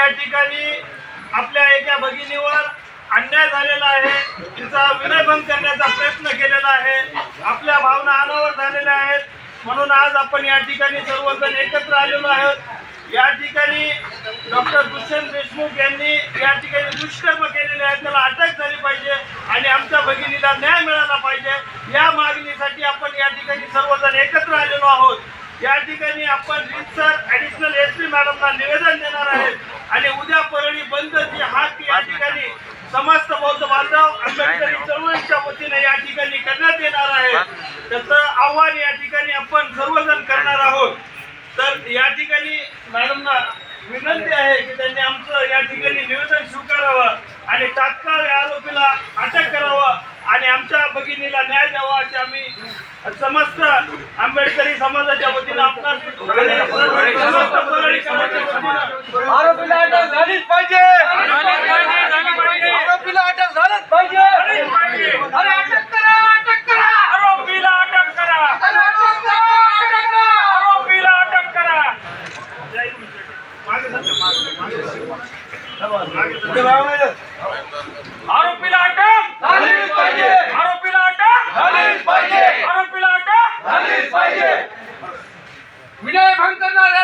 या ठिकाणी आपल्या एका भगिनीवर अन्याय झालेला आहे. तिचा विनयभंग करण्याचा प्रयत्न केलेला आहे. आपल्या भावना अनावर झालेल्या आहेत. म्हणून आज आपण या ठिकाणी सर्वजण एकत्र आलेलो आहोत. या ठिकाणी डॉक्टर दुष्यंत देशमुख यांनी या ठिकाणी दुष्कर्म केलेले आहेत. त्याला अटक झाली पाहिजे आणि आमच्या भगिनीला न्याय मिळाला पाहिजे. या मागणीसाठी आपण या ठिकाणी सर्वजण एकत्र आलेलो आहोत. या ठिकाणी आपण रितसर ॲडिशनल एस पी मॅडमला निवेदन उद्या परळी बंदची हाक या ठिकाणी समस्त बौद्ध बांधव आंबेडकरी चळवळीच्या वतीने या ठिकाणी करण्यात येणार आहे. त्याचं आव्हान या ठिकाणी आपण सर्वजण करणार आहोत. तर या ठिकाणी मॅडमना विनंती आहे की त्यांनी आमचं या ठिकाणी निवेदन स्वीकारावं आणि तात्काळ या आरोपीला अटक करावं आणि आमच्या भगिनीला न्याय द्यावा आम्ही समस्त आंबेडकरी समाजाच्या वतीनं आपला समस्त आरोपीला अटक झालीच पाहिजे. आरोपीला अटक झालंच पाहिजे. अरे अटक करा अटक करा. आरोपीला अटक करा. अटक करा अटक करा. आरोपीला अटक करा. मागे सध्या, मागे, पाहिजे विनय भंग करणाऱ्या